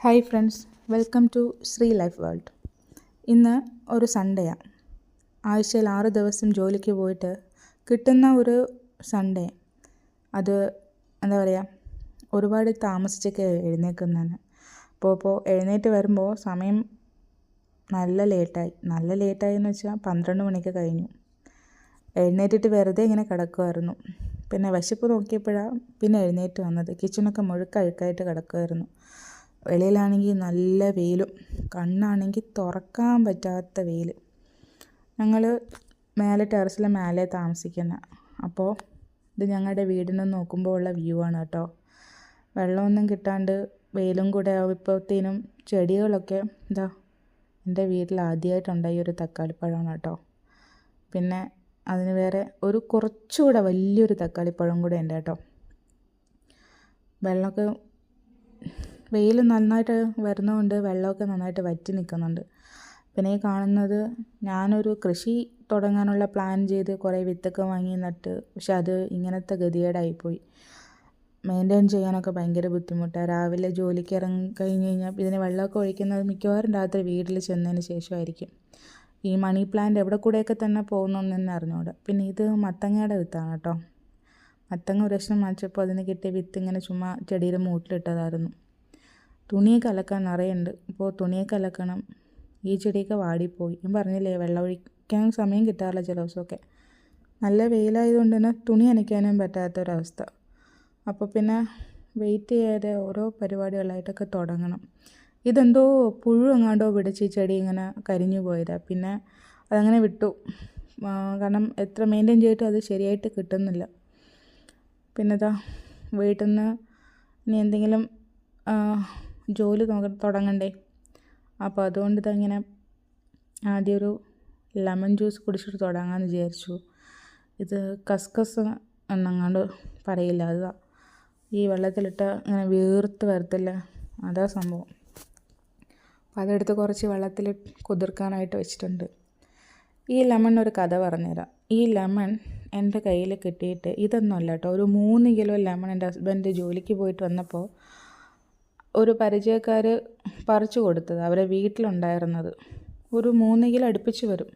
Hi friends welcome to Sri life world. ഇന്ന് ഒരു സൺഡേയാണ് ആഴ്ചയിൽ ആറ് ദിവസം ജോലിക്ക് പോയിട്ട് കിട്ടുന്ന ഒരു സൺഡേ. അത് എന്താ പറയുക ഒരുപാട് താമസിച്ചൊക്കെ എഴുന്നേൽക്കുന്നതാണ് അപ്പോൾ ഇപ്പോൾ എഴുന്നേറ്റ് വരുമ്പോൾ സമയം നല്ല ലേറ്റായി. നല്ല ലേറ്റായി എന്ന് വെച്ചാൽ പന്ത്രണ്ട് മണിക്ക് കഴിഞ്ഞു. എഴുന്നേറ്റിട്ട് വെറുതെ ഇങ്ങനെ കിടക്കുമായിരുന്നു പിന്നെ വിശപ്പ് നോക്കിയപ്പോഴാണ് പിന്നെ എഴുന്നേറ്റ് വന്നത്. കിച്ചണൊക്കെ മുഴുക്കഴുക്കായിട്ട് കിടക്കുമായിരുന്നു വെളിയിലാണെങ്കിൽ നല്ല വെയിലും കണ്ണാണെങ്കിൽ തുറക്കാൻ പറ്റാത്ത വെയിൽ ഞങ്ങൾ മേലെ ടെറസിലെ മേലെ താമസിക്കുന്ന. അപ്പോൾ ഇത് ഞങ്ങളുടെ വീടിന് നോക്കുമ്പോൾ ഉള്ള വ്യൂ ആണ് കേട്ടോ. വെള്ളമൊന്നും കിട്ടാണ്ട് വെയിലും കൂടെ ആവുമ്പോഴത്തേനും ചെടികളൊക്കെ എന്താ എന്റെ വീട്ടിൽ ആദ്യമായിട്ടുണ്ടായി ഒരു തക്കാളിപ്പഴമാണ് കേട്ടോ. പിന്നെ അതിന് വേറെ ഒരു കുറച്ചുകൂടെ വലിയൊരു തക്കാളിപ്പഴം കൂടെ ഉണ്ട് കേട്ടോ. വെള്ളമൊക്കെ വെയിൽ നന്നായിട്ട് വരുന്നതുകൊണ്ട് വെള്ളമൊക്കെ നന്നായിട്ട് വറ്റി നിൽക്കുന്നുണ്ട് പിന്നെ ഈ കാണുന്നത് ഞാനൊരു കൃഷി തുടങ്ങാനുള്ള പ്ലാൻ ചെയ്ത് കുറേ വിത്തൊക്കെ വാങ്ങി നട്ട് പക്ഷെ അത് ഇങ്ങനത്തെ ഗതികേടായിപ്പോയി. മെയിന്റെയിൻ ചെയ്യാനൊക്കെ ഭയങ്കര ബുദ്ധിമുട്ടാണ് രാവിലെ ജോലിക്ക് ഇറങ്ങി കഴിഞ്ഞ് കഴിഞ്ഞാൽ ഇതിന് വെള്ളമൊക്കെ ഒഴിക്കുന്നത് മിക്കവാറും രാത്രി വീട്ടിൽ ചെന്നതിന് ശേഷമായിരിക്കും. ഈ മണി പ്ലാന്റ് എവിടെ കൂടെയൊക്കെ തന്നെ പോകുന്നൊന്നും തന്നെ പിന്നെ ഇത് മത്തങ്ങയുടെ വിത്താണ് കേട്ടോ. മത്തങ്ങ ഒരു ലക്ഷം വാങ്ങിച്ചപ്പോൾ അതിന് കിട്ടിയ വിത്ത് ഇങ്ങനെ ചുമ്മാ ചെടിയുടെ മൂട്ടിലിട്ടതായിരുന്നു. തുണിയൊക്കെ അലക്കാൻ നിറയുണ്ട്. അപ്പോൾ തുണിയൊക്കെ അലക്കണം. ഈ ചെടിയൊക്കെ വാടിപ്പോയി. ഞാൻ പറഞ്ഞില്ലേ വെള്ളം ഒഴിക്കാൻ സമയം കിട്ടാറില്ല ചില ദിവസമൊക്കെ. നല്ല വെയിലായതുകൊണ്ട് തന്നെ തുണി നനയ്ക്കാനും പറ്റാത്തൊരവസ്ഥ. അപ്പോൾ പിന്നെ വെയിറ്റ് ചെയ്യാതെ ഓരോ പരിപാടികളായിട്ടൊക്കെ തുടങ്ങണം. ഇതെന്തോ പുഴു എങ്ങാണ്ടോ പിടിച്ച് ഈ ചെടി ഇങ്ങനെ കരിഞ്ഞു പോയതാണ് പിന്നെ അതങ്ങനെ വിട്ടു. കാരണം എത്ര മെയിന്റെയിൻ ചെയ്തിട്ടും അത് ശരിയായിട്ട് കിട്ടുന്നില്ല. പിന്നെ ഇതാ വീട്ടിൽ നിന്ന് ഇനി എന്തെങ്കിലും ജോലി നോക്ക തുടങ്ങണ്ടേ. അപ്പോൾ അതുകൊണ്ട് ഇതങ്ങനെ ആദ്യം ഒരു ലെമൺ ജ്യൂസ് കുടിച്ചിട്ട് തുടങ്ങാമെന്ന് വിചാരിച്ചു. ഇത് കസ്കസ് എന്നങ്ങാണ്ട് പറയില്ല. അതാ ഈ വെള്ളത്തിലിട്ട് ഇങ്ങനെ വീർത്ത് വരത്തില്ല. അതാ സംഭവം. അപ്പോൾ അതെടുത്ത് കുറച്ച് വെള്ളത്തിൽ കുതിർക്കാനായിട്ട് വെച്ചിട്ടുണ്ട്. ഈ ലെമൺ ഒരു കഥ പറഞ്ഞുതരാം. ഈ ലെമൺ എന്റെ കയ്യിൽ കിട്ടിയിട്ട് ഇതൊന്നുമല്ല കേട്ടോ. ഒരു മൂന്ന് കിലോ ലെമൺ എന്റെ ഹസ്ബൻഡ് ജോലിക്ക് പോയിട്ട് വന്നപ്പോൾ ഒരു പരിചയക്കാർ പറിച്ചു കൊടുത്തത് അവരെ വീട്ടിലുണ്ടായിരുന്നത്. ഒരു മൂന്ന് കിലോ അടുപ്പിച്ച് വരും.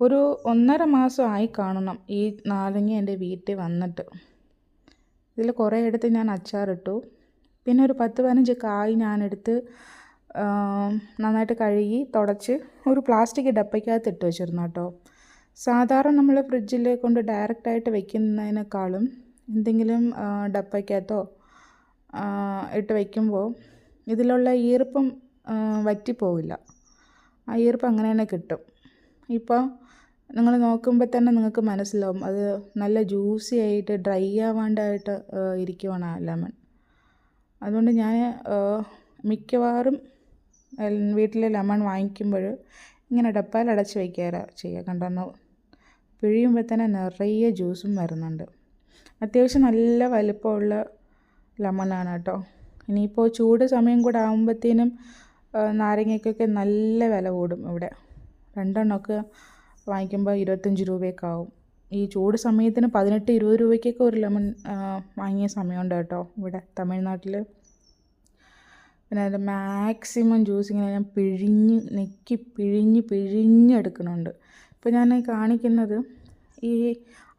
ഒരു ഒന്നര മാസം ആയി കാണണം ഈ നാരങ്ങ എന്റെ വീട്ടിൽ വന്നിട്ട്. ഇതിൽ കുറേ എടുത്ത് ഞാൻ അച്ചാറിട്ടു. പിന്നെ ഒരു പത്ത് പതിനഞ്ച് കായ് ഞാനെടുത്ത് നന്നായിട്ട് കഴുകി തുടച്ച് ഒരു പ്ലാസ്റ്റിക് ഡപ്പയ്ക്കകത്ത് ഇട്ട് വെച്ചിരുന്നു കേട്ടോ. സാധാരണ നമ്മൾ ഫ്രിഡ്ജിൽ കൊണ്ട് ഡയറക്റ്റായിട്ട് വെക്കുന്നതിനേക്കാളും എന്തെങ്കിലും ഡപ്പയ്ക്കകത്തോ ഇട്ട് വയ്ക്കുമ്പോൾ ഇതിലുള്ള ഈർപ്പം വറ്റിപ്പോവില്ല. ആ ഈർപ്പം അങ്ങനെ തന്നെ കിട്ടും. ഇപ്പോൾ നിങ്ങൾ നോക്കുമ്പോൾ തന്നെ നിങ്ങൾക്ക് മനസ്സിലാവും. അത് നല്ല ജ്യൂസി ആയിട്ട് ഡ്രൈ ആവാണ്ടായിട്ട് ഇരിക്കുവാണ് ആ ലെമൺ. അതുകൊണ്ട് ഞാൻ മിക്കവാറും വീട്ടിലെ ലെമൺ വാങ്ങിക്കുമ്പോൾ ഇങ്ങനെ ഡപ്പയിൽ അടച്ച് വയ്ക്കാറാണ് ചെയ്യുക. കണ്ടെന്ന് പിഴിയുമ്പോൾ തന്നെ നിറയെ ജ്യൂസും വരുന്നുണ്ട്. അത്യാവശ്യം നല്ല വലിപ്പമുള്ള ലെമണാണ് കേട്ടോ ഇനിയിപ്പോൾ ചൂട് സമയം കൂടെ ആകുമ്പോഴത്തേനും നാരങ്ങയ്ക്കൊക്കെ നല്ല വില കൂടും ഇവിടെ. രണ്ടെണ്ണമൊക്കെ വാങ്ങിക്കുമ്പോൾ ഇരുപത്തഞ്ച് രൂപയൊക്കെ ആവും ഈ ചൂട് സമയത്തിന് പതിനെട്ട് ഇരുപത് രൂപയ്ക്കൊക്കെ ഒരു ലെമൺ വാങ്ങിയ സമയമുണ്ട് കേട്ടോ ഇവിടെ തമിഴ്നാട്ടിൽ പിന്നെ അതിന്റെ മാക്സിമം ജ്യൂസ് ഇങ്ങനെ ഞാൻ പിഴിഞ്ഞ് നെക്കി പിഴിഞ്ഞ് പിഴിഞ്ഞെടുക്കുന്നുണ്ട് ഇപ്പോൾ ഞാൻ കാണിക്കുന്നത് ഈ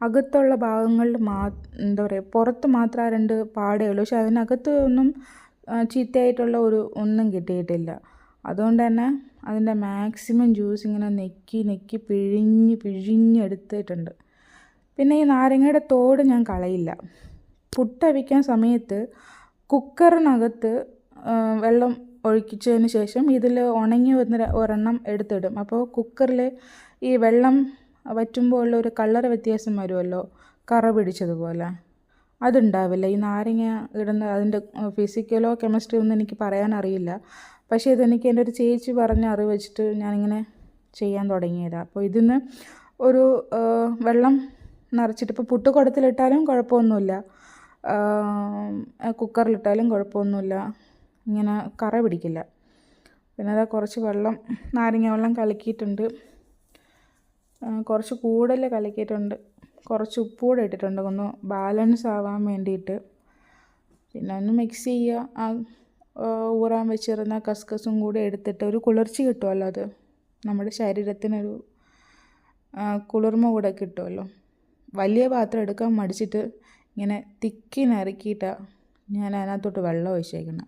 അകത്തുള്ള ഭാഗങ്ങളിൽ മാ എന്താ പറയുക പുറത്ത് മാത്രം ആ രണ്ട് പാടേ ഉള്ളൂ പക്ഷെ അതിനകത്ത് ഒന്നും ചീത്തയായിട്ടുള്ള ഒരു ഒന്നും കിട്ടിയിട്ടില്ല. അതുകൊണ്ട് തന്നെ അതിന്റെ മാക്സിമം ജ്യൂസ് ഇങ്ങനെ നെക്കി നെക്കി പിഴിഞ്ഞ് പിഴിഞ്ഞെടുത്തിട്ടുണ്ട് പിന്നെ ഈ നാരങ്ങയുടെ തോട് ഞാൻ കളയില്ല. പുട്ടവിക്കാൻ സമയത്ത് കുക്കറിനകത്ത് വെള്ളം ഒഴിച്ചതിന് ശേഷം ഇതിൽ ഉണങ്ങി വന്ന ഒരെണ്ണം എടുത്തിടും. അപ്പോൾ കുക്കറിൽ ഈ വെള്ളം വറ്റുമ്പോൾ ഒരു കളർ വ്യത്യാസം വരുമല്ലോ? കറ പിടിച്ചതുപോലെ. അതുണ്ടാവില്ല. ഈ നാരങ്ങ ഇടുന്ന അതിന്റെ ഫിസിക്കലോ കെമിസ്ട്രിയോ ഒന്നും എനിക്ക് പറയാനറിയില്ല പക്ഷേ ഇതെനിക്ക് എന്റെ ഒരു ചേച്ചി പറഞ്ഞ അറിവ് വെച്ചിട്ട് ഞാനിങ്ങനെ ചെയ്യാൻ തുടങ്ങിയതാണ് അപ്പോൾ ഇതിന്ന് ഒരു വെള്ളം നിറച്ചിട്ട് ഇപ്പോൾ പുട്ടുകുടത്തിലിട്ടാലും കുഴപ്പമൊന്നുമില്ല. കുക്കറിലിട്ടാലും കുഴപ്പമൊന്നുമില്ല. ഇങ്ങനെ കറ പിടിക്കില്ല. പിന്നെ അതാ കുറച്ച് വെള്ളം നാരങ്ങ വെള്ളം കലക്കിയിട്ടുണ്ട്. കുറച്ച് കൂടുതൽ കലക്കിയിട്ടുണ്ട്. കുറച്ച് ഉപ്പ് കൂടെ ഇട്ടിട്ടുണ്ട്. ഒന്ന് ബാലൻസ് ആവാൻ വേണ്ടിയിട്ട്. പിന്നെ ഒന്ന് മിക്സ് ചെയ്യുക. ആ ഊറാൻ വെച്ചിരുന്ന കസ്കസും കൂടി എടുത്തിട്ട് ഒരു കുളിർച്ച കിട്ടുമല്ലോ അത്. നമ്മുടെ ശരീരത്തിനൊരു കുളിർമ കൂടെ കിട്ടുമല്ലോ. വലിയ പാത്രം എടുക്കാൻ മടിച്ചിട്ട് ഇങ്ങനെ തിക്കി നറുക്കിയിട്ടാണ് ഞാൻ അതിനകത്തോട്ട് വെള്ളം ഒഴിച്ചേക്കുന്നത്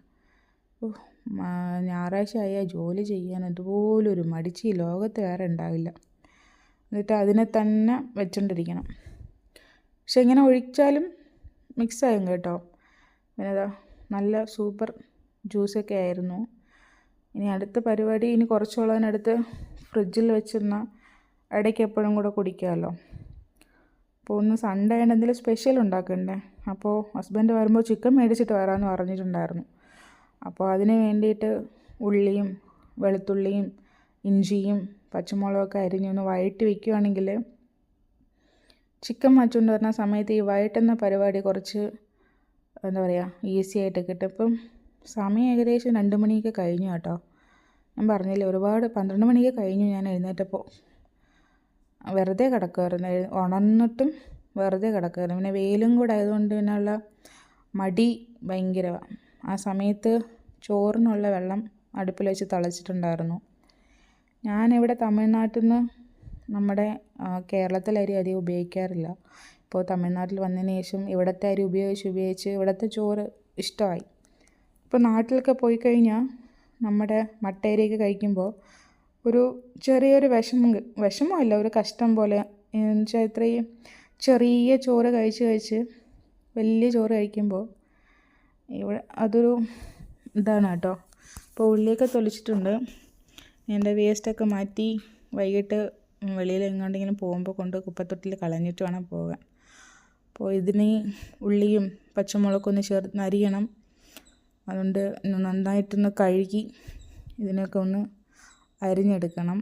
ഞായറാഴ്ച ആയാൽ ജോലി ചെയ്യാൻ അതുപോലൊരു മടിച്ച് ലോകത്ത് വേറെ ഉണ്ടാവില്ല. എന്നിട്ട് അതിനെ തന്നെ വെച്ചോണ്ടിരിക്കണം. പക്ഷെ ഇങ്ങനെ ഒഴിച്ചാലും മിക്സ് മിക്സായും കേട്ടോ. പിന്നെ അതാ നല്ല സൂപ്പർ ജ്യൂസൊക്കെ ആയിരുന്നു. ഇനി അടുത്ത പരിപാടി ഇനി കുറച്ചുള്ളതിനടുത്ത് ഫ്രിഡ്ജിൽ വെച്ചിരുന്ന ഇടയ്ക്ക് എപ്പോഴും കൂടെ കുടിക്കാമല്ലോ. അപ്പോൾ ഒന്ന് സൺഡേ ആയിട്ട് എന്തെങ്കിലും സ്പെഷ്യൽ ഉണ്ടാക്കണ്ടേ? അപ്പോൾ ഹസ്ബൻഡ് വരുമ്പോൾ ചിക്കൻ മേടിച്ചിട്ട് വരാമെന്ന് പറഞ്ഞിട്ടുണ്ടായിരുന്നു. അപ്പോൾ അതിന് വേണ്ടിയിട്ട് ഉള്ളിയും വെളുത്തുള്ളിയും ഇഞ്ചിയും പച്ചമുളകൊക്കെ അരിഞ്ഞൊന്ന് വഴറ്റി വെക്കുകയാണെങ്കിൽ ചിക്കൻ വച്ചുകൊണ്ട് വരുന്ന സമയത്ത് ഈ വഴറ്റുന്ന പരിപാടി കുറച്ച് എന്താ പറയുക ഈസി ആയിട്ട് കിട്ടും. ഇപ്പം സമയം ഏകദേശം രണ്ട് മണിയൊക്കെ കഴിഞ്ഞു കേട്ടോ. ഞാൻ പറഞ്ഞില്ലേ ഒരുപാട് പന്ത്രണ്ട് മണിയൊക്കെ കഴിഞ്ഞു ഞാൻ എഴുന്നേറ്റപ്പോൾ. വെറുതെ കിടക്കുമായിരുന്നു ഉണർന്നിട്ടും വെറുതെ കിടക്കുമായിരുന്നു പിന്നെ വെയിലും കൂടെ ആയതുകൊണ്ട് പിന്നെയുള്ള മടി ഭയങ്കരമാണ് ആ സമയത്ത് ചോറിനുള്ള വെള്ളം അടുപ്പിൽ വെച്ച് തിളച്ചിട്ടുണ്ടായിരുന്നു. ഞാനിവിടെ തമിഴ്നാട്ടിൽ നിന്ന് നമ്മുടെ കേരളത്തിലെ അരി അധികം ഉപയോഗിക്കാറില്ല. ഇപ്പോൾ തമിഴ്നാട്ടിൽ വന്നതിന് ശേഷം ഇവിടുത്തെ അരി ഉപയോഗിച്ച് ഉപയോഗിച്ച് ഇവിടുത്തെ ചോറ് ഇഷ്ടമായി. ഇപ്പോൾ നാട്ടിലൊക്കെ പോയി കഴിഞ്ഞാൽ നമ്മുടെ മട്ടയരിയൊക്കെ കഴിക്കുമ്പോൾ ഒരു ചെറിയൊരു വിഷമം വിഷമമല്ല ഒരു കഷ്ടം പോലെ. എന്ന് വെച്ചാൽ ഇത്രയും ചെറിയ ചോറ് കഴിച്ച് കഴിച്ച് വലിയ ചോറ് കഴിക്കുമ്പോൾ ഇവിടെ അതൊരു ഇതാണ് കേട്ടോ. ഇപ്പോൾ ഉള്ളിയൊക്കെ തൊലിച്ചിട്ടുണ്ട്. എന്റെ വേസ്റ്റൊക്കെ മാറ്റി വൈകിട്ട് വെളിയിൽ എങ്ങോട്ടെങ്കിലും പോകുമ്പോൾ കൊണ്ട് കുപ്പത്തൊട്ടിൽ കളഞ്ഞിട്ട് വേണം പോകാൻ. അപ്പോൾ ഇതിന് ഉള്ളിയും പച്ചമുളകൊക്കെ ചേർത്ത് അരിയണം അതുകൊണ്ട് ഒന്ന് നന്നായിട്ടൊന്ന് കഴുകി ഇതിനൊക്കെ ഒന്ന് അരിഞ്ഞെടുക്കണം.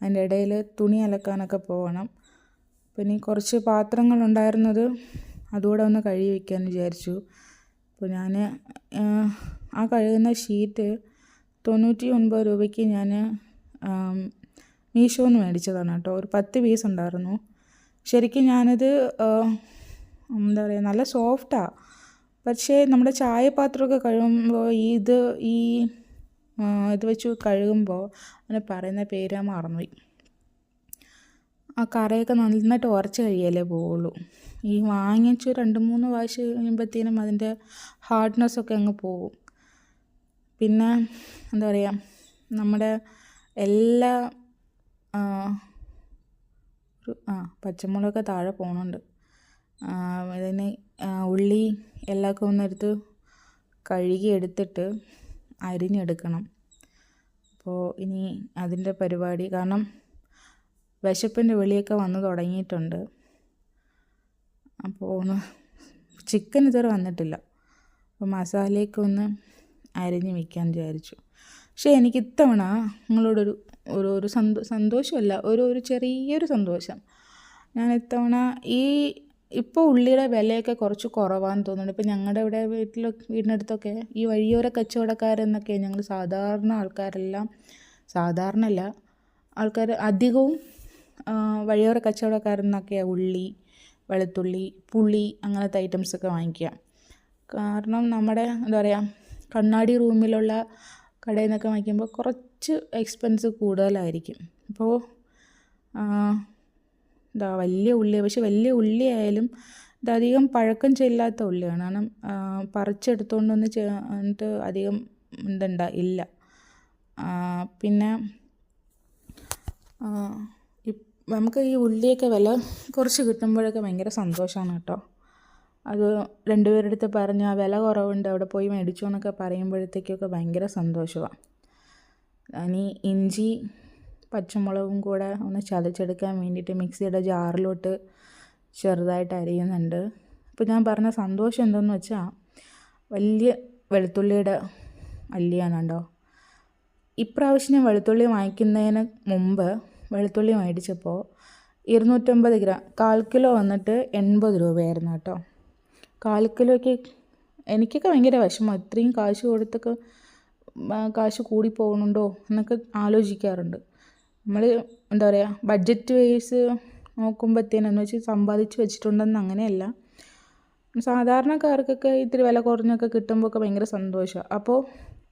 അതിന്റെ ഇടയിൽ തുണി അലക്കാനൊക്കെ പോകണം. പിന്നെ കുറച്ച് കുറച്ച് പാത്രങ്ങളുണ്ടായിരുന്നത് അതുകൂടെ ഒന്ന് കഴുകി വയ്ക്കാമെന്ന് വിചാരിച്ചു. അപ്പോൾ ഞാൻ ആ കഴുകുന്ന ഷീറ്റ് തൊണ്ണൂറ്റി ഒൻപത് രൂപയ്ക്ക് ഞാൻ മീഷോന്ന് മേടിച്ചതാണ് കേട്ടോ. ഒരു പത്ത് പീസ് ഉണ്ടായിരുന്നു. ശരിക്കും ഞാനത് എന്താ പറയുക നല്ല സോഫ്റ്റാണ് പക്ഷേ നമ്മുടെ ചായപാത്രമൊക്കെ കഴുകുമ്പോൾ ഇത് ഈ ഇത് വെച്ച് കഴുകുമ്പോൾ അതിന് പറയുന്ന പേര് മറന്നുപോയി. ആ കറയൊക്കെ നന്നായിട്ട് ഉറച്ച് കഴിയല്ലേ പോവുള്ളൂ. ഈ വാങ്ങിച്ച് രണ്ട് മൂന്ന് പ്രാവശ്യം കഴിയുമ്പോഴത്തേനും അതിന്റെ ഹാർഡ്നെസ്സൊക്കെ അങ്ങ് പോവും പിന്നെ എന്താ പറയുക നമ്മുടെ എല്ലാ ആ, പച്ചമുളകൊക്കെ താഴെ പോകുന്നുണ്ട് ഇതിന് ഉള്ളി എല്ലാമൊക്കെ ഒന്നെടുത്ത് കഴുകി എടുത്തിട്ട് അരിഞ്ഞെടുക്കണം. അപ്പോൾ ഇനി അതിന്റെ പരിപാടി കാരണം വിശപ്പിന്റെ വെളിയൊക്കെ വന്ന് തുടങ്ങിയിട്ടുണ്ട്. അപ്പോൾ ഒന്ന് ചിക്കൻ ഇതുവരെ വന്നിട്ടില്ല. അപ്പോൾ മസാലയൊക്കെ ഒന്ന് അരിഞ്ഞ് വയ്ക്കാൻ വിചാരിച്ചു. പക്ഷേ എനിക്ക് ഇത്തവണ നിങ്ങളോടൊരു ഒരു ഒരു സന്തോ സന്തോഷമല്ല ഒരു ഒരു ചെറിയൊരു സന്തോഷം. ഞാൻ ഇത്തവണ ഈ ഇപ്പോൾ ഉള്ളിയുടെ വിലയൊക്കെ കുറച്ച് കുറവാന്ന് തോന്നുന്നുണ്ട്. ഇപ്പോൾ ഞങ്ങളുടെ ഇവിടെ വീട്ടിൽ വീടിനടുത്തൊക്കെ ഈ വഴിയോര കച്ചവടക്കാരെന്നൊക്കെ ഞങ്ങൾ സാധാരണ ആൾക്കാരെല്ലാം സാധാരണ അല്ല ആൾക്കാർ അധികവും വഴിയോര കച്ചവടക്കാരെന്നൊക്കെയാണ് ഉള്ളി വെളുത്തുള്ളി പുളി അങ്ങനത്തെ ഐറ്റംസൊക്കെ വാങ്ങിക്കുക. കാരണം നമ്മുടെ എന്താ പറയുക കണ്ണാടി റൂമിലുള്ള കടയിൽ നിന്നൊക്കെ വാങ്ങിക്കുമ്പോൾ കുറച്ച് എക്സ്പെൻസ് കൂടുതലായിരിക്കും. അപ്പോൾ എന്താ വലിയ ഉള്ളി പക്ഷെ വലിയ ഉള്ളി ആയാലും ഇതധികം പഴക്കം ചെല്ലാത്ത ഉള്ളിയാണ്. കാരണം പറിച്ചെടുത്തുകൊണ്ടൊന്ന് എന്നിട്ട് അധികം എന്തുണ്ട ഇല്ല. പിന്നെ നമുക്ക് ഈ ഉള്ളിയൊക്കെ വില കുറച്ച് കിട്ടുമ്പോഴൊക്കെ ഭയങ്കര സന്തോഷമാണ് കേട്ടോ. അത് രണ്ടുപേരുടെ അടുത്ത് പറഞ്ഞ് ആ വില കുറവുണ്ട് അവിടെ പോയി മേടിച്ചു എന്നൊക്കെ പറയുമ്പോഴത്തേക്കൊക്കെ ഭയങ്കര സന്തോഷമാണ് ഇനി ഇഞ്ചി പച്ചമുളകും കൂടെ ഒന്ന് ചതച്ചെടുക്കാൻ വേണ്ടിയിട്ട് മിക്സിയുടെ ജാറിലോട്ട് ചെറുതായിട്ട് അരിയുന്നുണ്ട്. ഇപ്പോൾ ഞാൻ പറഞ്ഞ സന്തോഷം എന്തെന്ന് വെച്ചാൽ വലിയ വെളുത്തുള്ളിയുടെ അല്ലിയാണ് കേട്ടോ ഇപ്രാവശ്യം ഞാൻ വെളുത്തുള്ളി വാങ്ങിക്കുന്നതിന് മുമ്പ് വെളുത്തുള്ളി മേടിച്ചപ്പോൾ ഇരുന്നൂറ്റമ്പത് ഗ്രാം കാൽ കിലോ വന്നിട്ട് എൺപത് രൂപയായിരുന്നു കേട്ടോ. കാൽ കിലോയ്ക്ക് എനിക്കൊക്കെ ഭയങ്കര വിഷമം. ഇത്രയും കാശ് കൊടുത്തൊക്കെ കാശ് കൂടി പോകുന്നുണ്ടോ എന്നൊക്കെ ആലോചിക്കാറുണ്ട്. നമ്മൾ എന്താ പറയുക ബഡ്ജറ്റ് വൈസ് നോക്കുമ്പോഴത്തേനെന്ന് വെച്ച് സമ്പാദിച്ച് വെച്ചിട്ടുണ്ടെന്ന് അങ്ങനെയല്ല. സാധാരണക്കാർക്കൊക്കെ ഇത്തിരി വില കുറഞ്ഞൊക്കെ കിട്ടുമ്പോൾ ഒക്കെ ഭയങ്കര സന്തോഷമാണ് അപ്പോൾ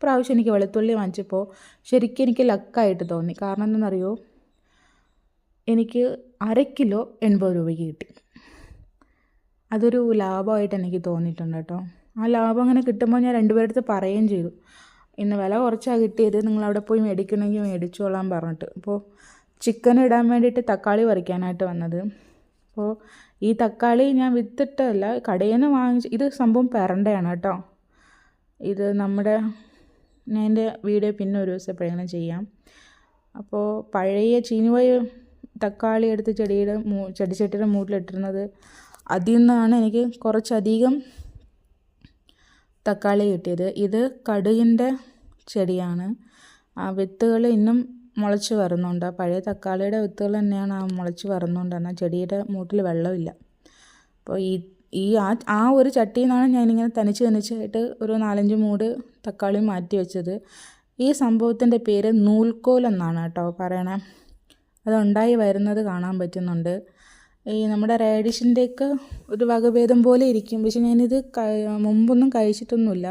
പ്രാവശ്യം എനിക്ക് വെളുത്തുള്ളി വാങ്ങിച്ചപ്പോൾ ശരിക്കും എനിക്ക് ലക്കായിട്ട് തോന്നി. കാരണം എന്താണെന്നറിയോ? എനിക്ക് അര കിലോ എൺപത് രൂപയ്ക്ക് കിട്ടി. അതൊരു ലാഭമായിട്ട് എനിക്ക് തോന്നിയിട്ടുണ്ട് കേട്ടോ. ആ ലാഭം അങ്ങനെ കിട്ടുമ്പോൾ ഞാൻ രണ്ടുപേരടുത്ത് പറയുകയും ചെയ്തു. ഇന്ന് വില കുറച്ചാണ് കിട്ടിയത് നിങ്ങൾ അവിടെ പോയി മേടിക്കണമെങ്കിൽ മേടിച്ചോളാം പറഞ്ഞിട്ട്. അപ്പോൾ ചിക്കൻ ഇടാൻ വേണ്ടിയിട്ട് തക്കാളി പറിക്കാനായിട്ട് വന്നത്. അപ്പോൾ ഈ തക്കാളി ഞാൻ വിത്തിട്ടല്ല കടയിൽ നിന്ന് വാങ്ങിച്ച് ഇത് സംഭവം പെരണ്ടയാണ് കേട്ടോ. ഇത് നമ്മുടെ ഞാൻ എന്റെ വീഡിയോ പിന്നെ ഒരു ദിവസം എപ്പോഴെങ്കിലും ചെയ്യാം. അപ്പോൾ പഴയ ചീനുവയ തക്കാളി എടുത്ത് ചെടിയുടെ മൂ ചെടിച്ചട്ടിയുടെ മൂട്ടിലിട്ടിരുന്നത് അതിൽ നിന്നാണ് എനിക്ക് കുറച്ചധികം തക്കാളി കിട്ടിയത്. ഇത് കടുകിന്റെ ചെടിയാണ്. ആ വിത്തുകൾ ഇന്നും മുളച്ച് വരുന്നുണ്ട് പഴയ തക്കാളിയുടെ വിത്തുകൾ തന്നെയാണ് ആ മുളച്ച് വരുന്നുണ്ട് എന്നാൽ ചെടിയുടെ മൂട്ടിൽ വെള്ളമില്ല. അപ്പോൾ ഈ ഈ ആ ആ ഒരു ചട്ടിയിൽ നിന്നാണ് ഞാനിങ്ങനെ തനിച്ച് തനിച്ചായിട്ട് ഒരു നാലഞ്ച് മൂട് തക്കാളി മാറ്റി വെച്ചത്. ഈ സംഭവത്തിന്റെ പേര് നൂൽക്കോൽ എന്നാണ് കേട്ടോ പറയണേ. അതുണ്ടായി വരുന്നത് കാണാൻ പറ്റുന്നുണ്ട്. ഈ നമ്മുടെ റേഡിഷിന്റെയൊക്കെ ഒരു വകഭേദം പോലെ ഇരിക്കും. പക്ഷെ ഞാനിത് മുമ്പൊന്നും കഴിച്ചിട്ടൊന്നുമില്ല.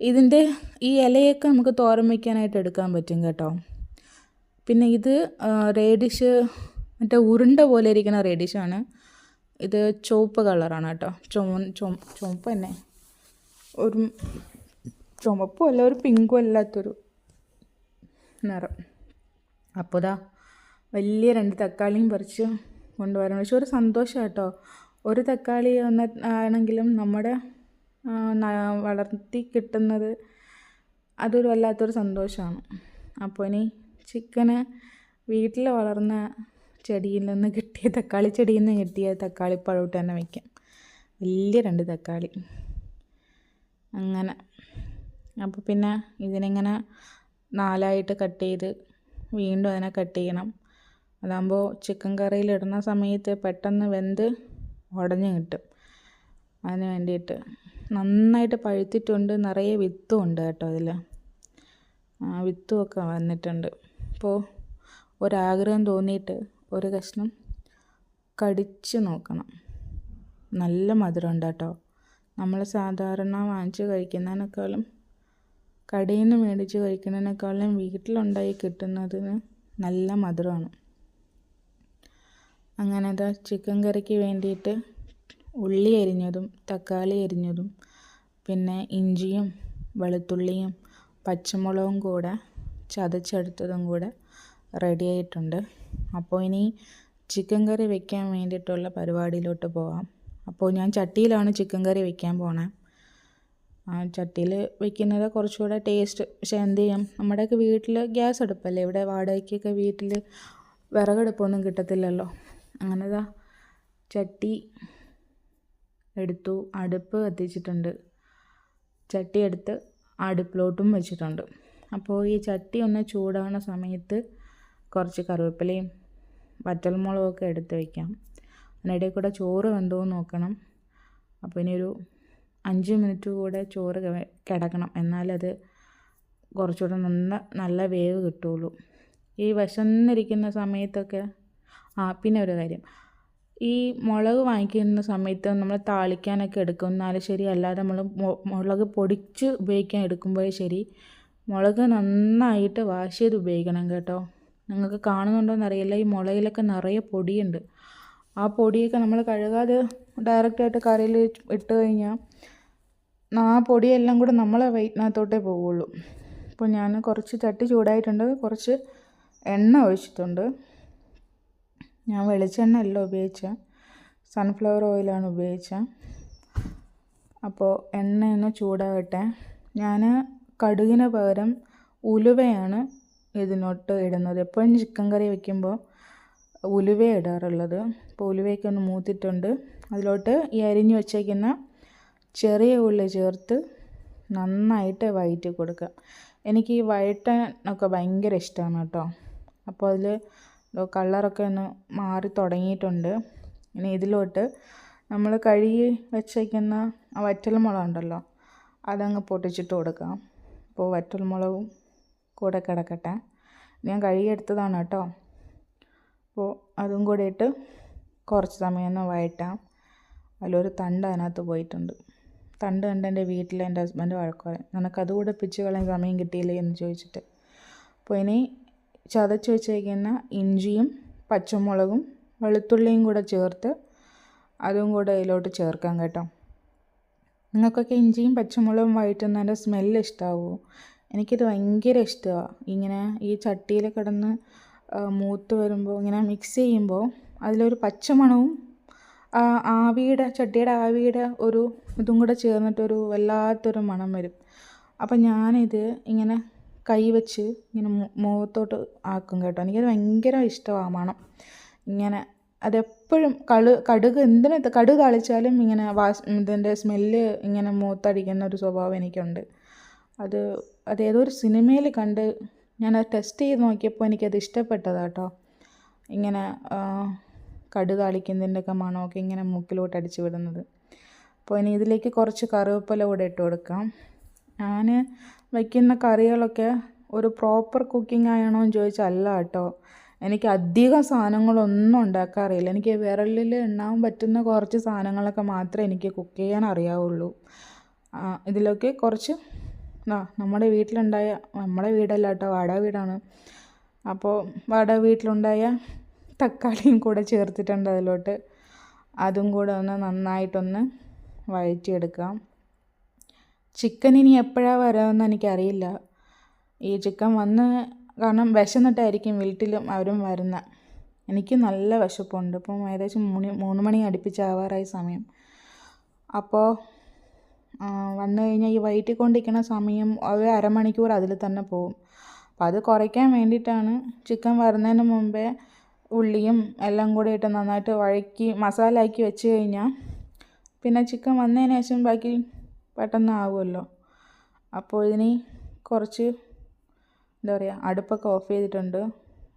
ഇതിന്റെ ഈ ഇലയൊക്കെ നമുക്ക് തോരൻ വയ്ക്കാനായിട്ട് എടുക്കാൻ പറ്റും കേട്ടോ. പിന്നെ ഇത് റേഡിഷ് മറ്റേ ഉരുണ്ട പോലെ ഇരിക്കുന്ന റേഡിഷാണ്. ഇത് ചുവപ്പ് കളറാണ് കേട്ടോ. ചുമ ചുവപ്പ് തന്നെ. ഒരു ചുമപ്പും അല്ല ഒരു പിങ്കും അല്ലാത്തൊരു നിറം. അപ്പോൾ ഇതാ വലിയ രണ്ട് തക്കാളിയും പറിച്ച് കൊണ്ടുവരണം. പക്ഷെ ഒരു സന്തോഷം കേട്ടോ. ഒരു തക്കാളി ഒന്ന് ആണെങ്കിലും നമ്മുടെ വളർത്തി കിട്ടുന്നത് അതൊരു വല്ലാത്തൊരു സന്തോഷമാണ്. അപ്പോൾ ഇനി ചിക്കന് വീട്ടിൽ വളർന്ന ചെടിയിൽ നിന്ന് കിട്ടിയ തക്കാളി ചെടിയിൽ നിന്ന് കിട്ടിയ തക്കാളി പഴവിട്ട് തന്നെ വയ്ക്കാം. വലിയ രണ്ട് തക്കാളി. അങ്ങനെ. അപ്പോൾ പിന്നെ ഇതിനിങ്ങനെ നാലായിട്ട് കട്ട് ചെയ്ത് വീണ്ടും അതിനെ കട്ട് ചെയ്യണം. അതാകുമ്പോൾ ചിക്കൻ കറിയിൽ ഇടുന്ന സമയത്ത് പെട്ടെന്ന് വെന്ത് ഉടഞ്ഞ് കിട്ടും. അതിന് വേണ്ടിയിട്ട് നന്നായിട്ട് പഴുത്തിട്ടുണ്ട് നിറയെ വിത്തും ഉണ്ട് കേട്ടോ അതിൽ വിത്തുമൊക്കെ വന്നിട്ടുണ്ട്. അപ്പോൾ ഒരാഗ്രഹം തോന്നിയിട്ട് ഒരു കഷ്ണം കടിച്ച് നോക്കണം. നല്ല മധുരമുണ്ട് കേട്ടോ. നമ്മൾ സാധാരണ വാങ്ങിച്ച് കഴിക്കുന്നതിനേക്കാളും കടയിൽ നിന്ന് മേടിച്ച് കഴിക്കുന്നതിനേക്കാളും വീട്ടിലുണ്ടായി കിട്ടുന്നതിന് നല്ല മധുരമാണ്. അങ്ങനെ അതാ ചിക്കൻ കറിക്ക് വേണ്ടിയിട്ട് ഉള്ളി അരിഞ്ഞതും തക്കാളി അരിഞ്ഞതും പിന്നെ ഇഞ്ചിയും വെളുത്തുള്ളിയും പച്ചമുളകും കൂടെ ചതച്ചെടുത്തതും കൂടെ റെഡി ആയിട്ടുണ്ട്. അപ്പോൾ ഇനി ചിക്കൻ കറി വെക്കാൻ വേണ്ടിയിട്ടുള്ള പരിപാടിയിലോട്ട് പോകാം അപ്പോൾ ഞാൻ ചട്ടിയിലാണ് ചിക്കൻ കറി വെക്കാൻ പോണേ. ആ ചട്ടിയിൽ വെക്കുന്നത് കുറച്ചുകൂടെ ടേസ്റ്റ് പക്ഷെ എന്ത് ചെയ്യാം? നമ്മുടെയൊക്കെ വീട്ടിൽ ഗ്യാസ് അടുപ്പല്ലേ? ഇവിടെ വാടകയ്ക്കൊക്കെ വീട്ടിൽ വിറകടുപ്പൊന്നും കിട്ടത്തില്ലല്ലോ. അങ്ങനെ ചട്ടി എടുത്തു അടുപ്പ് കത്തിച്ചിട്ടുണ്ട്. ചട്ടി എടുത്ത് അടുപ്പിലോട്ടും വെച്ചിട്ടുണ്ട്. അപ്പോൾ ഈ ചട്ടി ഒന്ന് ചൂടാവുന്ന സമയത്ത് കുറച്ച് കറിവേപ്പിലയും വറ്റൽമുളകൊക്കെ എടുത്ത് വയ്ക്കാം അതിനിടയിൽ കൂടെ ചോറ് വെന്തോ നോക്കണം. അപ്പോൾ ഇനി ഒരു അഞ്ച് മിനിറ്റ് കൂടെ ചോറ് കിടക്കണം. എന്നാലത് കുറച്ചുകൂടെ നന്ന നല്ല വേവ് കിട്ടുള്ളൂ ഈ വിശന്നിരിക്കുന്ന സമയത്തൊക്കെ ആ പിന്നെ ഒരു കാര്യം. ഈ മുളക് വാങ്ങിക്കുന്ന സമയത്ത് നമ്മൾ താളിക്കാനൊക്കെ എടുക്കും. എന്നാലും ശരി അല്ലാതെ നമ്മൾ മുളക് പൊടിച്ച് ഉപയോഗിക്കാൻ എടുക്കുമ്പോഴേ ശരി മുളക് നന്നായിട്ട് വാഷ് ചെയ്ത് ഉപയോഗിക്കണം കേട്ടോ. നിങ്ങൾക്ക് കാണുന്നുണ്ടോയെന്ന് അറിയില്ല ഈ മുളകിലൊക്കെ നിറയെ പൊടിയുണ്ട്. ആ പൊടിയൊക്കെ നമ്മൾ കഴുകാതെ ഡയറക്റ്റായിട്ട് കറിയിൽ ഇട്ട് കഴിഞ്ഞാൽ ആ പൊടിയെല്ലാം കൂടെ നമ്മളെ വയറ്റിനകത്തോട്ടേ പോവുള്ളൂ. അപ്പോൾ ഞാൻ കുറച്ച് ചട്ടി ചൂടായിട്ടുണ്ട്. കുറച്ച് എണ്ണ ഒഴിച്ചിട്ടുണ്ട്. ഞാൻ വെളിച്ചെണ്ണ അല്ല ഉപയോഗിച്ചത് സൺഫ്ലവർ ഓയിലാണ് ഉപയോഗിച്ചത് അപ്പോൾ എണ്ണയൊന്ന് ചൂടാകട്ടെ. ഞാൻ കടുകിന് പകരം ഉലുവയാണ് ഇതിനോട്ട് ഇടുന്നത്. എപ്പോഴും ചിക്കൻ കറി വയ്ക്കുമ്പോൾ ഉലുവ ഇടാറുള്ളത്. അപ്പോൾ ഉലുവയൊക്കെ ഒന്ന് മൂത്തിട്ടുണ്ട്. അതിലോട്ട് ഈ അരിഞ്ഞു വച്ചേക്കുന്ന ചെറിയ ഉള്ളി ചേർത്ത് നന്നായിട്ട് വഴറ്റി കൊടുക്കുക. എനിക്ക് ഈ വഴറ്റാനൊക്കെ ഭയങ്കര ഇഷ്ടമാണ് കേട്ടോ. അപ്പോൾ അതിൽ കളറൊക്കെ ഒന്ന് മാറി തുടങ്ങിയിട്ടുണ്ട്. ഇനി ഇതിലോട്ട് നമ്മൾ കഴുകി വെച്ചേക്കുന്ന ആ വറ്റൽമുളക് ഉണ്ടല്ലോ അതങ്ങ് പൊട്ടിച്ചിട്ട് കൊടുക്കാം. അപ്പോൾ വറ്റൽമുളകും കൂടെ കിടക്കട്ടെ. ഞാൻ കഴുകിയെടുത്തതാണ് കേട്ടോ. അപ്പോൾ അതും കൂടെ ഇട്ട് കുറച്ച് സമയം ഒന്ന് വഴറ്റാം. അതിലൊരു തണ്ട് അതിനകത്ത് പോയിട്ടുണ്ട്. തണ്ട് കണ്ട് എന്റെ വീട്ടിൽ എന്റെ ഹസ്ബൻഡ് വഴക്ക് നിനക്കതുകൂടെ പിച്ച് കളയാൻ സമയം കിട്ടിയില്ലേ? എന്ന് ചോദിച്ചിട്ട്. അപ്പോൾ ഇനി ചതച്ച് വെച്ചേക്കുന്ന ഇഞ്ചിയും പച്ചമുളകും വെളുത്തുള്ളിയും കൂടെ ചേർത്ത് അതും കൂടെ അതിലോട്ട് ചേർക്കാം കേട്ടോ. നിങ്ങൾക്കൊക്കെ ഇഞ്ചിയും പച്ചമുളകും വഴറ്റുന്നതിന്റെ സ്മെല്ല് ഇഷ്ടമാവുമോ എനിക്കിത് ഭയങ്കര ഇഷ്ടമാണ് ഇങ്ങനെ ഈ ചട്ടിയിൽ കിടന്ന് മൂത്ത് വരുമ്പോൾ ഇങ്ങനെ മിക്സ് ചെയ്യുമ്പോൾ അതിലൊരു പച്ചമണവും ആവിയുടെ ചട്ടിയുടെ ആവിയുടെ ഒരു ഇതും കൂടെ ചേർന്നിട്ടൊരു വല്ലാത്തൊരു മണം വരും. അപ്പം ഞാനിത് ഇങ്ങനെ കൈ വെച്ച് ഇങ്ങനെ മുഖത്തോട്ട് ആക്കും കേട്ടോ. എനിക്കത് ഭയങ്കര ഇഷ്ടമാണ് മണം. ഇങ്ങനെ അതെപ്പോഴും കൾ കടുക് എന്തിന് കടുക് കളിച്ചാലും ഇങ്ങനെ വാസ് ഇതിന്റെ സ്മെല്ല് ഇങ്ങനെ മൂത്തടിക്കുന്ന ഒരു സ്വഭാവം എനിക്കുണ്ട്. അത് അതേതോ ഒരു സിനിമയിൽ കണ്ട് അത് ടെസ്റ്റ് ചെയ്ത് നോക്കിയപ്പോൾ എനിക്കത് ഇഷ്ടപ്പെട്ടതാണ് കേട്ടോ ഇങ്ങനെ കടുക് കളിക്കുന്നതിന്റെയൊക്കെ മണമൊക്കെ ഇങ്ങനെ മൂക്കിലോട്ട് അടിച്ച് വിടുന്നത്. അപ്പോൾ ഇനി ഇതിലേക്ക് കുറച്ച് കറിവേപ്പില കൂടെ ഇട്ട് കൊടുക്കാം. ഞാൻ വയ്ക്കുന്ന കറികളൊക്കെ ഒരു പ്രോപ്പർ കുക്കിംഗ് ആണോ എന്ന് ചോദിച്ചാൽ അല്ല കേട്ടോ. എനിക്ക് അധികം സാധനങ്ങളൊന്നും ഉണ്ടാക്കാറില്ല. എനിക്ക് വിരലിൽ എണ്ണാൻ പറ്റുന്ന കുറച്ച് സാധനങ്ങളൊക്കെ മാത്രമേ എനിക്ക് കുക്ക് ചെയ്യാൻ അറിയാവുള്ളൂ. ഇതിലൊക്കെ കുറച്ച് ആ നമ്മുടെ വീട്ടിലുണ്ടായ നമ്മുടെ വീടല്ല കേട്ടോ വാടക വീടാണ്. അപ്പോൾ വാടക വീട്ടിലുണ്ടായ തക്കാളിയും കൂടെ ചേർത്തിട്ടുണ്ട് അതിലോട്ട്. അതും കൂടെ ഒന്ന് നന്നായിട്ടൊന്ന് വഴറ്റിയെടുക്കാം. ചിക്കൻ ഇനി എപ്പോഴാണ് വരാമെന്ന് എനിക്കറിയില്ല. ഈ ചിക്കൻ വന്ന് കാരണം വിശന്നിട്ടായിരിക്കും വീട്ടിലും അവരും വരുന്ന. എനിക്ക് നല്ല വിശപ്പുണ്ട്. ഇപ്പം ഏകദേശം മൂന്ന് മൂന്ന് മണി അടുപ്പിച്ചാവാറായി സമയം. അപ്പോൾ വന്നു കഴിഞ്ഞാൽ ഈ വയറ്റിക്കൊണ്ടിരിക്കുന്ന സമയം ഒരു അരമണിക്കൂർ അതിൽ തന്നെ പോകും. അപ്പോൾ അത് കുറയ്ക്കാൻ വേണ്ടിയിട്ടാണ് ചിക്കൻ വരുന്നതിന് മുമ്പേ ഉള്ളിയും എല്ലാം കൂടി ഇട്ട് നന്നായിട്ട് വഴക്കി മസാല ആക്കി വെച്ച് കഴിഞ്ഞാൽ പിന്നെ ചിക്കൻ വന്നതിന് ശേഷം ബാക്കി പെട്ടെന്ന് ആവുമല്ലോ അപ്പോൾ ഇതിന് കുറച്ച് എന്താ പറയുക അടുപ്പൊക്കെ ഓഫ് ചെയ്തിട്ടുണ്ട്.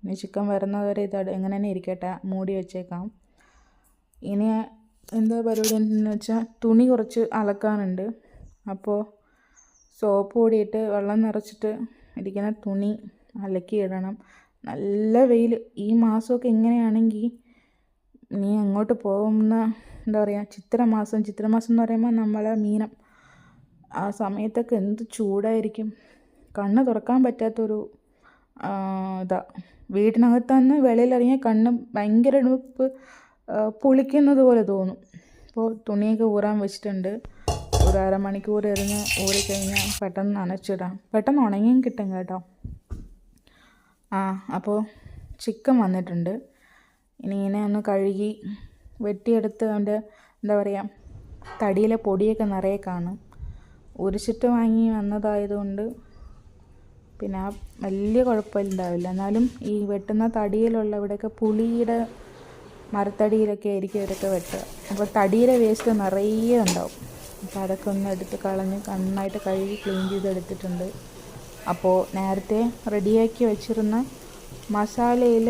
ഇനി ചിക്കൻ വരുന്നതുവരെ ഇത് എങ്ങനെ തന്നെ ഇരിക്കട്ടെ മൂടി വെച്ചേക്കാം. ഇനി എന്താ പരിപാടി എന്ന് വെച്ചാൽ തുണി കുറച്ച് അലക്കാനുണ്ട്. അപ്പോൾ സോപ്പ് കൂടിയിട്ട് വെള്ളം നിറച്ചിട്ട് ഇരിക്കുന്ന തുണി അലക്കി ഇടണം. നല്ല വെയിൽ ഈ മാസമൊക്കെ ഇങ്ങനെയാണെങ്കിൽ നീ അങ്ങോട്ട് പോകുന്ന എന്താ പറയുക ചിത്രമാസം ചിത്രമാസം എന്ന് പറയുമ്പോൾ നമ്മളെ മീനം ആ സമയത്തൊക്കെ എന്ത് ചൂടായിരിക്കും. കണ്ണ് തുറക്കാൻ പറ്റാത്തൊരു ഇതാ. വീട്ടിനകത്തുനിന്ന് വെളിയിലിറങ്ങിയ കണ്ണ് ഭയങ്കര ഉടുപ്പ് പൊളിക്കുന്നത് പോലെ തോന്നും. അപ്പോൾ തുണിയൊക്കെ ഊറാൻ വെച്ചിട്ടുണ്ട്. ഒരു അരമണിക്കൂർ എറിഞ്ഞ് ഊറിക്കഴിഞ്ഞാൽ പെട്ടെന്ന് നനച്ചിടാം. പെട്ടെന്ന് ഉണങ്ങിയും കിട്ടും കേട്ടോ. ആ അപ്പോൾ ചിക്കൻ വന്നിട്ടുണ്ട്. ഇനി ഇങ്ങനെ ഒന്ന് കഴുകി വെട്ടിയെടുത്ത് അതിന്റെ എന്താ പറയുക തടിയിലെ പൊടിയൊക്കെ നിറയെ കാണും. ഉരിച്ചിട്ട് വാങ്ങി വന്നതായതുകൊണ്ട് പിന്നെ ആ വലിയ കുഴപ്പമില്ലാവില്ല എന്നാലും ഈ വെട്ടുന്ന തടിയിലുള്ള ഇവിടെയൊക്കെ പുളിയുടെ മരത്തടിയിലൊക്കെ ആയിരിക്കും ഇവരൊക്കെ വെട്ടുക. അപ്പോൾ തടിയുടെ വേസ്റ്റ് നിറയെ ഉണ്ടാവും. അപ്പോൾ അതൊക്കെ ഒന്ന് എടുത്ത് കളഞ്ഞ് നന്നായിട്ട് കഴുകി ക്ലീൻ ചെയ്തെടുത്തിട്ടുണ്ട്. അപ്പോൾ നേരത്തെ റെഡിയാക്കി വെച്ചിരുന്ന മസാലയിൽ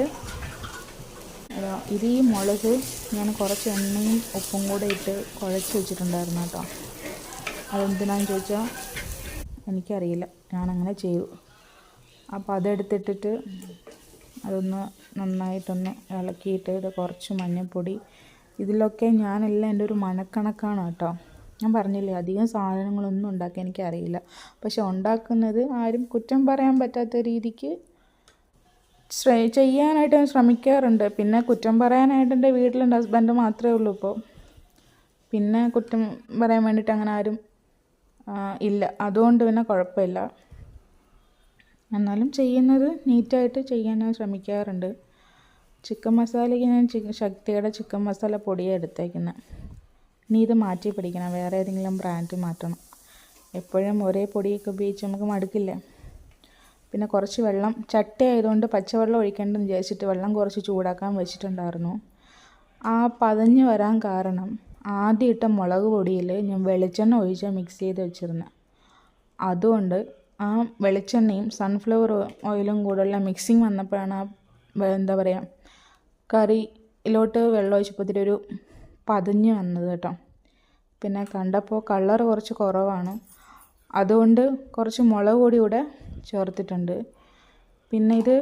ഇത് ഈ മുളക് ഞാൻ കുറച്ച് എണ്ണയും ഉപ്പും കൂടെ ഇട്ട് കുഴച്ച് വെച്ചിട്ടുണ്ടായിരുന്നു കേട്ടോ. അതെന്തിനാന്ന് ചോദിച്ചാൽ എനിക്കറിയില്ല. ഞാനങ്ങനെ ചെയ്തു. അപ്പോൾ അതെടുത്തിട്ടിട്ട് അതൊന്ന് നന്നായിട്ടൊന്ന് ഇളക്കിയിട്ട് ഇത് കുറച്ച് മഞ്ഞൾപ്പൊടി ഇതിലൊക്കെ ഞാനെല്ലാം എന്റെ ഒരു മനക്കണക്കാണ് കേട്ടോ. ഞാൻ പറഞ്ഞില്ലേ അധികം സാധനങ്ങളൊന്നും ഉണ്ടാക്കാൻ എനിക്കറിയില്ല. പക്ഷെ ഉണ്ടാക്കുന്നത് ആരും കുറ്റം പറയാൻ പറ്റാത്ത രീതിക്ക് ചെയ്യാനായിട്ട് ഞാൻ ശ്രമിക്കാറുണ്ട്. പിന്നെ കുറ്റം പറയാനായിട്ട് എന്റെ വീട്ടിലുണ്ട് ഹസ്ബൻഡ് മാത്രമേ ഉള്ളൂ ഇപ്പോൾ പിന്നെ കുറ്റം പറയാൻ വേണ്ടിയിട്ട് അങ്ങനെ ആരും ഇല്ല. അതുകൊണ്ട് പിന്നെ കുഴപ്പമില്ല. എന്നാലും ചെയ്യുന്നത് നീറ്റായിട്ട് ചെയ്യാൻ ശ്രമിക്കാറുണ്ട്. ചിക്കൻ മസാലയ്ക്ക് ഞാൻ ശക്തിയുടെ ചിക്കൻ മസാല പൊടിയാണ് എടുത്തേക്കുന്നത് ഇനി ഇത് മാറ്റി പിടിക്കണം. വേറെ ഏതെങ്കിലും ബ്രാൻഡ് മാറ്റണം. എപ്പോഴും ഒരേ പൊടിയൊക്കെ ഉപയോഗിച്ച് നമുക്ക് മടുക്കില്ല. പിന്നെ കുറച്ച് വെള്ളം ചട്ടി ആയതുകൊണ്ട് പച്ചവെള്ളം ഒഴിക്കേണ്ടെന്ന് വിചാരിച്ചിട്ട് വെള്ളം കുറച്ച് ചൂടാക്കാൻ വെച്ചിട്ടുണ്ടായിരുന്നു. ആ പതഞ്ഞ് വരാൻ കാരണം ആദ്യം ഇട്ട മുളക് പൊടിയിൽ ഞാൻ വെളിച്ചെണ്ണ ഒഴിച്ച് മിക്സ് ചെയ്ത് വെച്ചിരുന്നത് അതുകൊണ്ട് ആ വെളിച്ചെണ്ണയും സൺഫ്ലവർ ഓയിലും കൂടെയുള്ള മിക്സിങ് വന്നപ്പോഴാണ് ആ എന്താ പറയുക കറിയിലോട്ട് വെള്ളം ഒഴിച്ചപ്പോൾ ഒരു പതിഞ്ഞ് വന്നത് കേട്ടോ. പിന്നെ കണ്ടപ്പോൾ കളർ കുറച്ച് കുറവാണ്. അതുകൊണ്ട് കുറച്ച് മുളക് പൊടി കൂടെ ചേർത്തിട്ടുണ്ട്. പിന്നെ ഇത്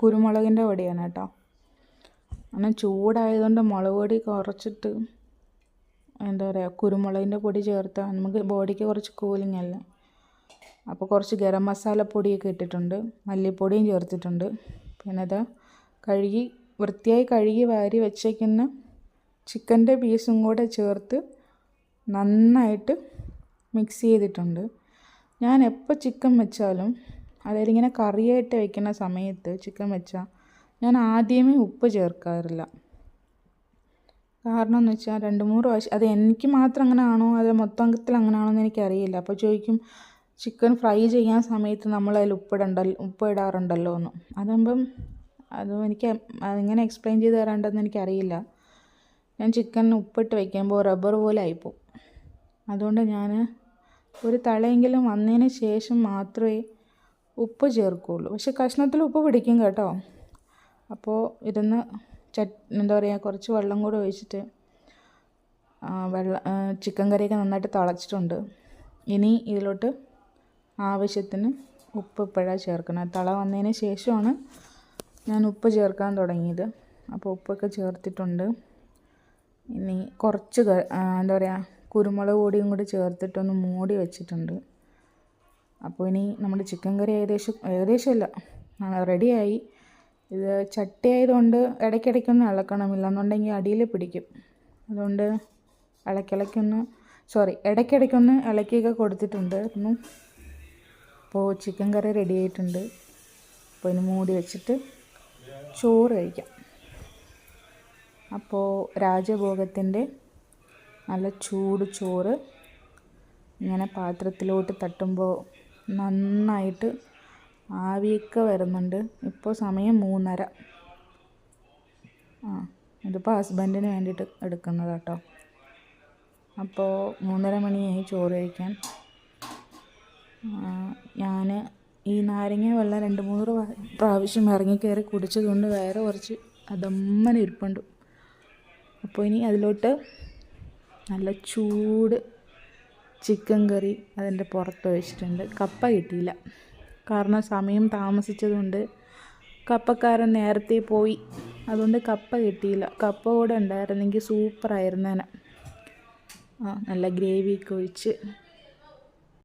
കുരുമുളകിന്റെ പൊടിയാണ് കേട്ടോ. അങ്ങനെ ചൂടായതുകൊണ്ട് മുളക് പൊടി കുറച്ചിട്ട് എന്താ പറയുക കുരുമുളകിന്റെ പൊടി ചേർത്താൽ നമുക്ക് ബോഡിക്ക് കുറച്ച് കൂലിംഗ് അല്ലേ? അപ്പോൾ കുറച്ച് ഗരം മസാലപ്പൊടിയൊക്കെ ഇട്ടിട്ടുണ്ട്. മല്ലിപ്പൊടിയും ചേർത്തിട്ടുണ്ട്. പിന്നെ അതാ കഴുകി വൃത്തിയായി കഴുകി വാരി വെച്ചേക്കുന്ന ചിക്കന്റെ പീസും കൂടെ ചേർത്ത് നന്നായിട്ട് മിക്സ് ചെയ്തിട്ടുണ്ട്. ഞാൻ എപ്പോൾ ചിക്കൻ വെച്ചാലും അതായത് ഇങ്ങനെ കറിയായിട്ട് വെക്കുന്ന സമയത്ത് ചിക്കൻ വെച്ചാൽ ഞാൻ ആദ്യമേ ഉപ്പ് ചേർക്കാറില്ല. കാരണം എന്ന് വെച്ചാൽ രണ്ട് മൂന്ന് പ്രാവശ്യം അത് എനിക്ക് മാത്രം അങ്ങനെ ആണോ അത് മൊത്തത്തിൽ അങ്ങനെ ആണോ എന്ന് എനിക്കറിയില്ല. അപ്പോൾ ചോദിക്കും ചിക്കൻ ഫ്രൈ ചെയ്യാൻ സമയത്ത് നമ്മൾ അതിൽ ഉപ്പിടണ്ടല്ലോ ഉപ്പ് ഇടാറുണ്ടല്ലോ എന്ന്. അതാകുമ്പം അതും എനിക്ക് അതെങ്ങനെ എക്സ്പ്ലെയിൻ ചെയ്ത് തരാണ്ടെന്ന് എനിക്കറിയില്ല. ഞാൻ ചിക്കൻ ഉപ്പിട്ട് വയ്ക്കുമ്പോൾ റബ്ബർ പോലെ ആയിപ്പോവും. അതുകൊണ്ട് ഞാൻ ഒരു തളയെങ്കിലും വന്നതിന് ശേഷം മാത്രമേ ഉപ്പ് ചേർക്കുകയുള്ളൂ പക്ഷെ കഷ്ണത്തിൽ ഉപ്പ് പിടിക്കും കേട്ടോ. അപ്പോൾ ഇരുന്ന് ചട്ട് എന്താ പറയുക കുറച്ച് വെള്ളം കൂടെ ഒഴിച്ചിട്ട് വെള്ളം ചിക്കൻ കറിയൊക്കെ നന്നായിട്ട് തിളച്ചിട്ടുണ്ട്. ഇനി ഇതിലോട്ട് ആവശ്യത്തിന് ഉപ്പ് ഇപ്പോഴാണ് ചേർക്കുന്നത് തള വന്നതിന് ശേഷമാണ് ഞാൻ ഉപ്പ് ചേർക്കാൻ തുടങ്ങിയത്. അപ്പോൾ ഉപ്പൊക്കെ ചേർത്തിട്ടുണ്ട്. ഇനി കുറച്ച് എന്താ പറയുക കുരുമുളക് പൊടിയും കൂടി ചേർത്തിട്ടൊന്ന് മൂടി വെച്ചിട്ടുണ്ട്. അപ്പോൾ ഇനി നമ്മുടെ ചിക്കൻ കറി ഏകദേശം ഏകദേശമല്ല റെഡിയായി ഇത് ചട്ടി ആയതുകൊണ്ട് ഇടയ്ക്കിടയ്ക്കൊന്ന് ഇളക്കണം അടിയിൽ പിടിക്കും. അതുകൊണ്ട് ഇളക്കിളക്കൊന്ന് സോറി ഇടയ്ക്കിടയ്ക്കൊന്ന് ഇളക്കിയൊക്കെ കൊടുത്തിട്ടുണ്ടായിരുന്നു അപ്പോൾ ചിക്കൻ കറി റെഡി ആയിട്ടുണ്ട്. അപ്പോൾ ഇനി മൂടി വെച്ചിട്ട് ചോറ് കഴിക്കാം. അപ്പോൾ രാജഭോഗത്തിന്റെ നല്ല ചൂട് ചോറ് ഇങ്ങനെ പാത്രത്തിലോട്ട് തട്ടുമ്പോൾ നന്നായിട്ട് ആവിയൊക്കെ വരുന്നുണ്ട്. ഇപ്പോൾ സമയം മൂന്നര. ആ ഇതിപ്പോൾ ഹസ്ബൻഡിന് വേണ്ടിയിട്ട് എടുക്കുന്നത് കേട്ടോ അപ്പോൾ മൂന്നര മണിയായി ചോറ് കഴിക്കാൻ. ഞാൻ ഈ നാരങ്ങ വെള്ളം രണ്ട് മൂന്ന് പ്രാവശ്യം ഇറങ്ങി കയറി കുടിച്ചതുകൊണ്ട് വേറെ കുറച്ച് അതമ്മനെ ഇരിപ്പുണ്ട്. അപ്പോൾ ഇനി അതിലോട്ട് നല്ല ചൂട് ചിക്കൻ കറി അതിന്റെ പുറത്ത് വെച്ചിട്ടുണ്ട്. കപ്പ കിട്ടിയില്ല. കാരണം സമയം താമസിച്ചതുകൊണ്ട് കപ്പക്കാരൻ നേരത്തെ പോയി. അതുകൊണ്ട് കപ്പ കിട്ടിയില്ല. കപ്പ കൂടെ ഉണ്ടായിരുന്നെങ്കിൽ സൂപ്പറായിരുന്നേനെ ആ നല്ല ഗ്രേവിയൊക്കെ ഒഴിച്ച്.